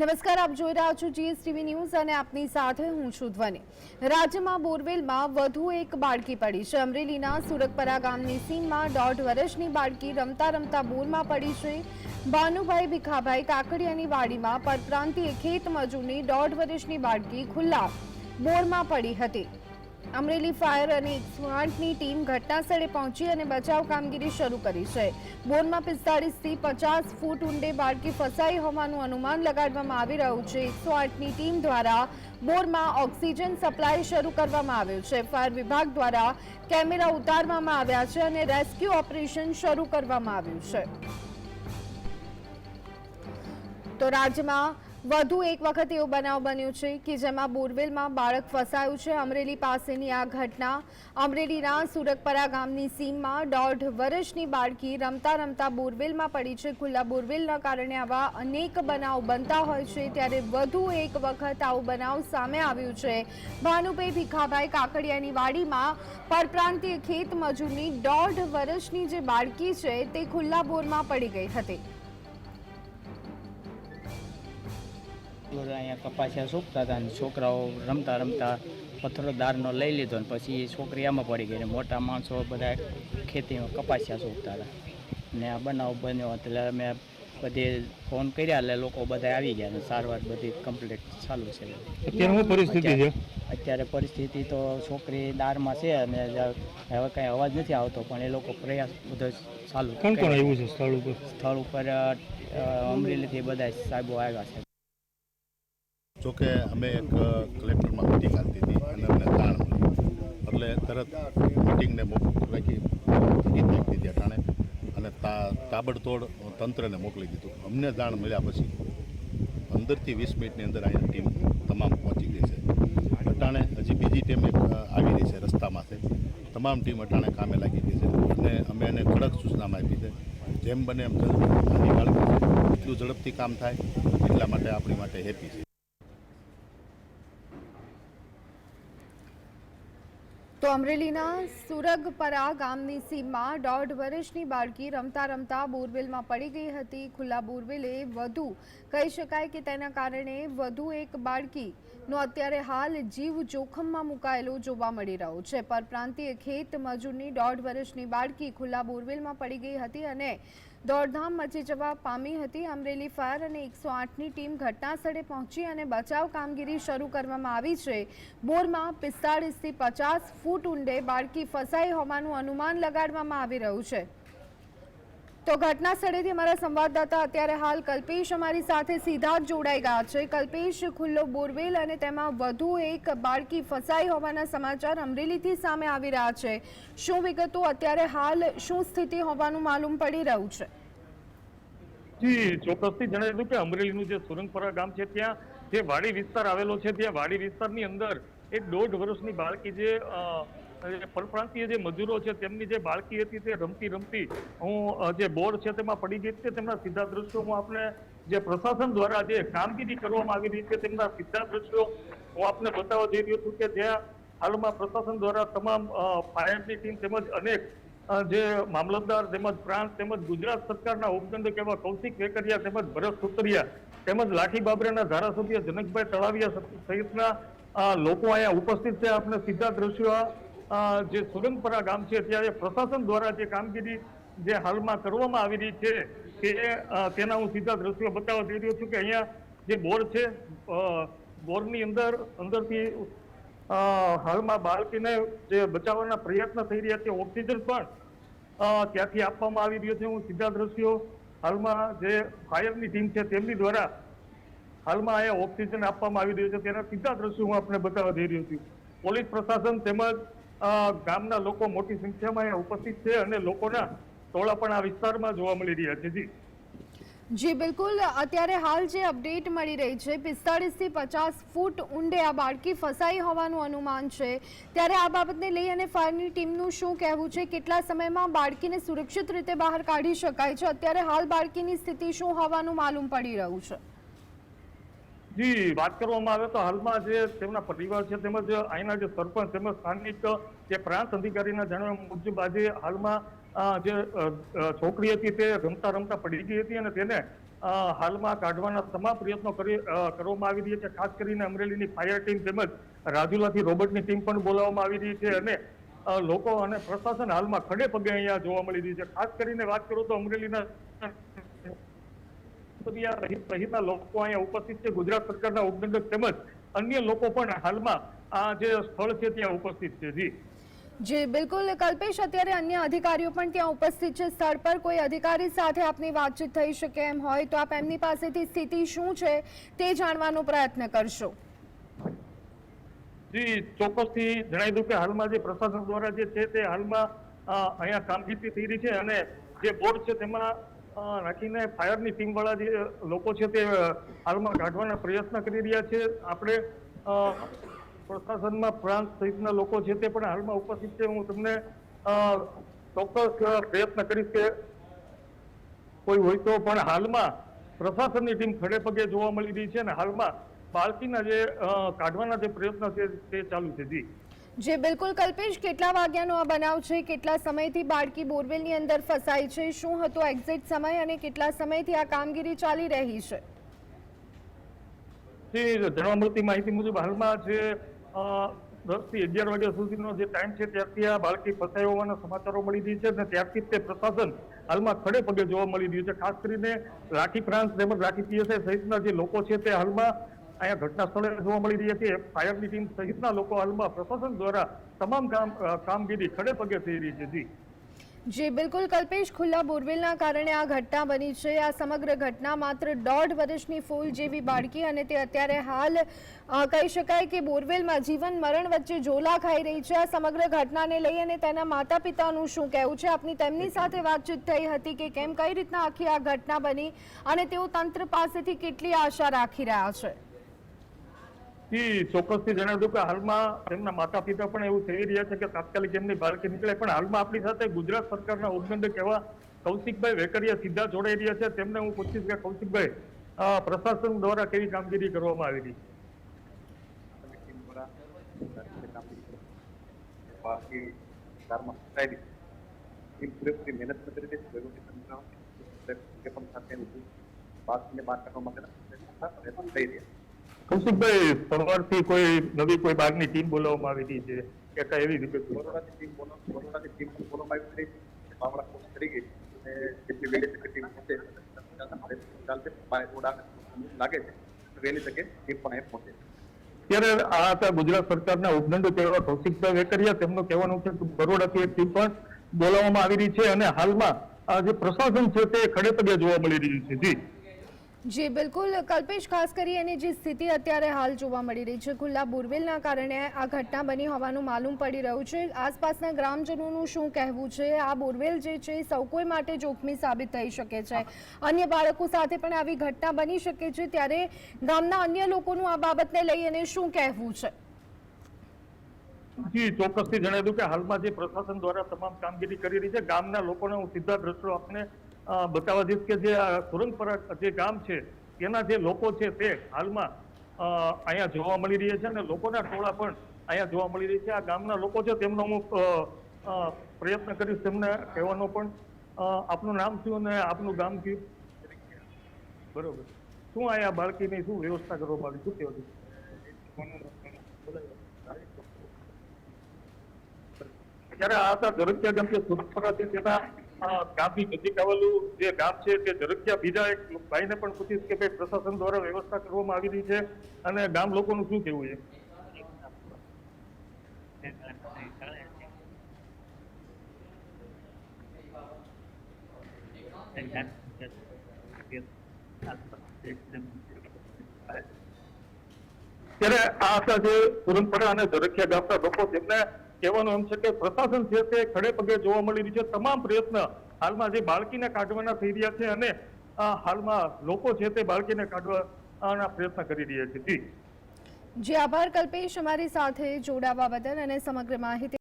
નમસ્કાર, આપ જોઈ રહ્યા છો જીએસટીવી ન્યૂઝ અને આપની સાથે હું છું ધ્વની. રાજ્યમાં બોરવેલમાં વધુ એક બાળકી પડી છે. અમરેલીના સુરતપરા ગામની સીમમાં દોઢ વર્ષની બાળકી રમતા રમતા બોરમાં પડી છે. ભાનુભાઈ ભીખાભાઈ કાકડિયાની વાડીમાં પરપ્રાંતિય ખેત મજૂરની દોઢ વર્ષની બાળકી ખુલ્લા બોરમાં પડી હતી. અમરેલી ફાયર અને એકસો આઠની ટીમ ઘટનાસ્થળે પહોંચી અને બચાવ કામગીરી શરૂ કરી છે. બોરમાં પિસ્તાળીસથી પચાસ ફૂટ ઊંડે બાળકી ફસાઈ હોવાનું અનુમાન લગાડવામાં આવી રહ્યું છે. એકસો આઠની ટીમ દ્વારા બોરમાં ઓક્સિજન સપ્લાય શરૂ કરવામાં આવ્યું છે. ફાયર વિભાગ દ્વારા કેમેરા ઉતારવામાં આવ્યા છે અને રેસ્ક્યુ ઓપરેશન શરૂ કરવામાં આવ્યું છે. તો રાજ્યમાં વધુ એક વખત એવો બનાવ બન્યો છે કે જેમાં બોરવેલમાં બાળક ફસાયું છે. અમરેલી પાસેની આ ઘટના, અમરેલીના સુરકપરા ગામની સીમમાં દોઢ વર્ષની બાળકી રમતા રમતા બોરવેલમાં પડી છે. ખુલ્લા બોરવેલના કારણે આવા અનેક બનાવ બનતા હોય છે. ત્યારે વધુ એક વખત આવું બનાવ સામે આવ્યું છે. ભાનુભાઈ ભીખાભાઈ કાકડિયાની વાડીમાં પરપ્રાંતીય ખેત મજૂરની દોઢ વર્ષની જે બાળકી છે તે ખુલ્લા બોરમાં પડી ગઈ હતી. અહીંયા કપાસિયા સૂકતા હતા અને છોકરાઓ રમતા રમતા પથ્થરો દારનો લઈ લીધો ને પછી એ છોકરી આમાં પડી ગઈ. ને મોટા માણસો બધા ખેતીમાં કપાસિયા સૂકતા હતા. ને આ બનાવ બન્યો એટલે અમે બધે ફોન કર્યા એટલે લોકો બધા આવી ગયા ને સારવાર બધી કમ્પ્લીટ ચાલુ છે. અત્યારે પરિસ્થિતિ છે? અત્યારે પરિસ્થિતિ તો છોકરી દારમાં છે અને હવે કાંઈ અવાજ નથી આવતો પણ એ લોકો પ્રયાસ બધો ચાલુ કોણ કોણ આવ્યું છે સ્થળ ઉપર? સ્થળ ઉપર અમરેલીથી બધા સાહેબો આવ્યા છે. જોકે અમે એક કલેક્ટરમાં મિટિંગ આપી હતી અને અમને તાણ મળી. એટલે તરત મિટિંગને રાખી સ્થગિત રાખી દીધી અટાણે અને તા, તાબડતોડ તંત્રને મોકલી દીધું. અમને જાણ મળ્યા પછી પંદરથી વીસ મિનિટની અંદર અહીંયા ટીમ તમામ પહોંચી ગઈ છે. અટાણે હજી બીજી ટીમ એક આવી રહી છે રસ્તામાંથી તમામ ટીમ અટાણે કામે લાગી ગઈ છે. અને અમે એને કડક સૂચનામાં આપી છે. જેમ બને એમ જલ્દી એટલું ઝડપથી કામ થાય એટલા માટે આપણી માટે હેપી છે. તો અમરેલીના સુરગપરા ગામની સીમમાં દોઢ વર્ષની બાળકી રમતા રમતા બોરવેલમાં પડી ગઈ હતી. ખુલ્લા બોરવેલે વધુ કહી શકાય કે તેના કારણે વધુ એક બાળકીનો અત્યારે હાલ જીવ જોખમમાં મુકાયેલો જોવા મળી રહ્યો છે. પરપ્રાંતીય ખેત મજૂરની દોઢ વર્ષની બાળકી ખુલ્લા બોરવેલમાં પડી ગઈ હતી અને દોડધામ મચી જવા પામી હતી. અમરેલી ફાયર અને એકસો આઠની ટીમ ઘટનાસ્થળે પહોંચી અને બચાવ કામગીરી શરૂ કરવામાં આવી છે. બોરમાં પિસ્તાળીસથી પચાસ ફૂટ ઊંડે બાળકી ફસાઈ હોવાનું અનુમાન લગાડવામાં આવી રહ્યું છે. તો ઘટના સ્થળેથી અમારા સંવાદદાતા અત્યારે હાલ કલ્પેશ અમારી સાથે સીધા જ જોડાઈ ગયા છે. કલ્પેશ, ખુલ્લો બોરવેલ અને તેમાં વધુ એક બાળકી ફસાઈ હોવાના સમાચાર અમરેલીથી સામે આવી રહ્યા છે. શું વિગતો? અત્યારે હાલ શું સ્થિતિ હોવાનું માલુમ પડી રહ્યું છે? જી, ચોક્કસથી જણાવી દઉં કે અમરેલીનું જે સુરંગપરા ગામ છે, ત્યાં જે વાડી વિસ્તાર આવેલો છે, ત્યાં વાડી વિસ્તારની અંદર એક દોઢ વર્ષની બાળકી જે પરપ્રાંતીય જે મજૂરો છે, તેમની જે બાળકી હતી તે રમતી રમતી હું જે બોર્ડ છે તેમાં પડી ગઈ છે, તેમના સીધા દ્રશ્યો હું આપણે જે પ્રશાસન દ્વારા જે કામગીરી કરવામાં આવી રહી છે, તેમના સીધા દ્રશ્યો હું આપને બતાવવા જઈ રહ્યો છું કે જ્યાં હાલમાં પ્રશાસન દ્વારા તમામ ફાયરની ટીમ તેમજ અનેક જે મામલતદાર તેમજ પ્રાંત તેમજ ગુજરાત સરકારના ઉપદંડક એવા કૌશિક વેકરિયા તેમજ ભરત સુતરિયા તેમજ લાઠી બાબરાના ધારાસભ્ય જનકભાઈ તળાવિયા સહિતના લોકો અહીંયા ઉપસ્થિત છે. આપણે સીધા દ્રશ્યો જે સુરંગપરા ગામ છે ત્યારે પ્રશાસન દ્વારા જે કામગીરી જે હાલમાં કરવામાં આવી રહી છે અ, તેના હું સીધા દ્રશ્યો બતાવવા જઈ રહ્યો છું કે અહીંયા જે બોર છે બોરની અંદર અંદરથી હાલમાં બાળકીને જે બચાવવાના પ્રયત્ન થઈ રહ્યા છે ઓક્સિજન પણ ત્યાંથી આપવામાં આવી રહ્યો છે હું સીધા દ્રશ્યો હાલમાં જે ફાયરની ટીમ છે તેમની દ્વારા હાલમાં અહીંયા ઓક્સિજન આપવામાં આવી રહ્યો છે તેના સીધા દ્રશ્યો હું આપને બતાવવા જઈ રહ્યો છું. પોલીસ પ્રશાસન તેમજ ગામના લોકો મોટી સંખ્યામાં ઉપસ્થિત છે અને લોકોના ટોળા પણ આ વિસ્તારમાં જોવા મળી રહ્યા છે. જી. જી, બિલકુલ. અત્યારે હાલ જે અપડેટ મળી રહી છે, પિસ્તાળીસથી પચાસ ફૂટ ઊંડે આ બાળકી ફસાઈ હોવાનું અનુમાન છે. ત્યારે આ બાબતને લઈ અને ફાયરની ટીમનું શું કહેવું છે? કેટલા સમયમાં બાળકીને સુરક્ષિત રીતે બહાર કાઢી શકાય છે? અત્યારે હાલ બાળકીની સ્થિતિ શું હોવાનું માલુમ પડી રહ્યું છે? જી, વાત કરવામાં આવે તો હાલમાં જે તેમના પરિવાર છે તેમજ અહીંના જે સરપંચ તેમજ સ્થાનિક જે પ્રાંત અધિકારીના જણાવ્યા મુજબ આજે હાલમાં જે છોકરી હતી તે રમતા રમતા પડી ગઈ હતી અને તેને હાલમાં કાઢવાના તમામ પ્રયત્નો કરી કરવામાં આવી રહ્યા છે. ખાસ કરીને અમરેલીની ફાયર ટીમ તેમજ રાજુલાથી રોબોટની ટીમ પણ બોલાવવામાં આવી રહી છે અને લોકો અને પ્રશાસન હાલમાં ખડે પગે અહીંયા જોવા મળી રહ્યું છે. ખાસ કરીને વાત કરું તો અમરેલીના સહિત સહિતના લોકો અહીંયા ઉપસ્થિત છે. ગુજરાત સરકારના ઉપદંડક તેમજ અન્ય લોકો પણ હાલમાં આ જે સ્થળ છે ત્યાં ઉપસ્થિત છે. જી. જી બિલકુલ. કલ્પેશ અત્યારે અન્ય અધિકારીઓ પણ ત્યાં ઉપસ્થિત છે. સ્થળ પર કોઈ અધિકારી સાથે આપની વાતચીત થઈ શકે એમ હોય તો આપ એમની પાસેથી સ્થિતિ શું છે તે જાણવાનો પ્રયત્ન કરશો. જી ચોક્કસથી જણાવી દઉં કે હાલમાં જે પ્રશાસન દ્વારા જે છે તે હાલમાં અહીંયા કામગીરી થઈ રહી છે અને જે બોર્ડ છે તેમાં રાખીને ફાયરની ટીમ વાળા જે લોકો છે તે હાલમાં કાઢવાના પ્રયત્ન કરી રહ્યા છે. આપણે પ્રશાસનમાં પ્રાંત સહિતના લોકો છે તે પણ હાલમાં ઉપસ્થિત છે. હું તમને ચોક્કસ પ્રયત્ન કરીશ કે કોઈ હોય તો, પણ હાલમાં પ્રશાસનની ટીમ ખડે પગે જોવા મળી રહી છે અને હાલમાં બાળકીના જે કાઢવાના જે પ્રયત્ન છે તે ચાલુ છે. જી. જે, બિલકુલ કલ્પેશ, કેટલા વાગ્યાનો આ બનાવ છે? કેટલા સમયથી બાળકી બોરવેલની અંદર ફસાઈ છે? શું હતો એક્ઝેક્ટ સમય અને કેટલા સમયથી આ કામગીરી ચાલી રહી છે? જાણવા મળતી માહિતી મુજબ હાલમાં જે દસથી અગિયાર વાગ્યા સુધીનો જે ટાઈમ છે, ત્યારથી આ બાળકી ફસાઈ હોવાના સમાચારો મળી રહી છે અને ત્યારથી તે પ્રશાસન હાલમાં ખડે પગે જોવા મળી રહ્યું છે. ખાસ કરીને રાખી ફ્રાન્સ તેમજ રાખી પીએસઆઈ સહિતના જે લોકો છે તે હાલમાં અહીંયા ઘટના સ્થળે જોવા મળી રહી હતી. ફાયરની ટીમ સહિતના લોકો હાલમાં પ્રશાસન દ્વારા તમામ કામ કામગીરી ખડે પગે થઈ રહી છે. જી. જી, બિલકુલ કલ્પેશ, ખુલ્લા બોરવેલના કારણે આ ઘટના બની છે. આ સમગ્ર ઘટના માત્ર દોઢ વર્ષની ફૂલ જેવી બાળકી અને તે અત્યારે હાલ કહી શકાય કે બોરવેલમાં જીવન મરણ વચ્ચે ઝોલા ખાઈ રહી છે. આ સમગ્ર ઘટનાને લઈ અને તેના માતા પિતાનું શું કહેવું છે? આપની તેમની સાથે વાતચીત થઈ હતી કે કેમ, કઈ રીતના આખી આ ઘટના બની અને તેઓ તંત્ર પાસેથી કેટલી આશા રાખી રહ્યા છે? જી ચોક્કસથી જણાવી દઉં કે હાલમાં તેમના માતા પિતા પણ એવું થઈ રહ્યા છે કે તાત્કાલિક એમની બાળકી નીકળે. પણ હાલમાં આપણી સાથે ગુજરાત સરકારના ઉપનિંદક એવા કૌશિકભાઈ વેકરિયા સીધા જોડાઈ રહ્યા છે. તેમને હું પૂછીશ કે કૌશિકભાઈ પ્રશાસન દ્વારા કેવી કામગીરી કરવામાં આવી રહી. બાળકીને થઈ રહ્યા. કૌશિકભાઈ સવારથી કોઈ નવી કોઈ બાગની ટીમ બોલાવવામાં આવી રહી છે કે કઈ એવી રીતે બરોડાની ટીમ બરોડાની ટીમ બોલાવવામાં આવી છે બાવળા કરી ગઈ. અને જેટલી વહેલી તકે ટીમ પહોંચે ચાલશે. રોડ લાગે છે. વહેલી તકે ટીમ પણ એ પહોંચે ત્યારે આ હતા ગુજરાત સરકારના ઉપદંડો કહેવા કૌશિકભાઈ વેકરિયા તેમનું કહેવાનું છે કે બરોડાથી એક ટીમ પણ બોલાવવામાં આવી રહી છે. અને હાલમાં આ જે પ્રશાસન છે તે ખડે પગે જોવા મળી રહ્યું છે. જી. જી, બિલકુલ. કલ્પેશ, ખાસ કરી એની જે સ્થિતિ અત્યારે હાલ જોવા મળી રહી છે, ખુલ્લા બોરવેલના કારણે આ ઘટના બની હોવાનું માલુમ પડી રહ્યું છે. આસપાસના ગ્રામજનોનું શું કહેવું છે? આ બોરવેલ જે છે સૌ કોઈ માટે જોખમી સાબિત થઈ શકે છે. અન્ય બાળકો સાથે પણ આવી ઘટના બની શકે છે. ત્યારે ગામના અન્ય લોકોનું આ બાબતને લઈ અને શું કહેવું છે? જી, ચોક્કસથી જણાવી દઉં કે હાલમાં જે પ્રશાસન દ્વારા તમામ કામગીરી કરી રહી છે, ગામના લોકોને હું સીધા દ્રશ્યો આપને બતાવવા દઈશ કે જે સુરંગપરા જે ગામ છે તેના જે લોકો છે તે હાલમાં અહીંયા જોવા મળી રહ્યા છે અને લોકોના ટોળા પણ અહીંયા જોવા મળી રહી છે. આ ગામના લોકો છે તેમનો હું પ્રયત્ન કરીશ તેમને કહેવાનો પણ. આપનું નામ શું અને આપનું ગામ કયું? બરોબર. શું અહીંયા બાળકીની શું વ્યવસ્થા કરવામાં આવી? શું કહેવું ત્યારે આ હતા જરકિયા ગામ જે છે તેના ગામની નજીક આવેલું જે ગામ છે તે ઝરખિયા બીજા એક ભાઈને પણ પૂછીશ કે ભાઈ પ્રશાસન દ્વારા વ્યવસ્થા કરવામાં આવી રહી છે અને ગામ લોકોનું શું કહેવું છે? ત્યારે આ હતા જે અને ઝરખિયા ગામના લોકો જેમને કહેવાનું એમ છે કે પ્રશાસન છે તે ખડે પગે જોવા મળી રહ્યું છે. તમામ પ્રયત્ન હાલમાં જે બાળકીને કાઢવાના થઈ રહ્યા છે અને હાલમાં લોકો છે તે બાળકીને કાઢવાના પ્રયત્ન કરી રહ્યા છે. જી, આભાર કલ્પેશ અમારી સાથે જોડાવા બદલ અને સમગ્ર માહિતી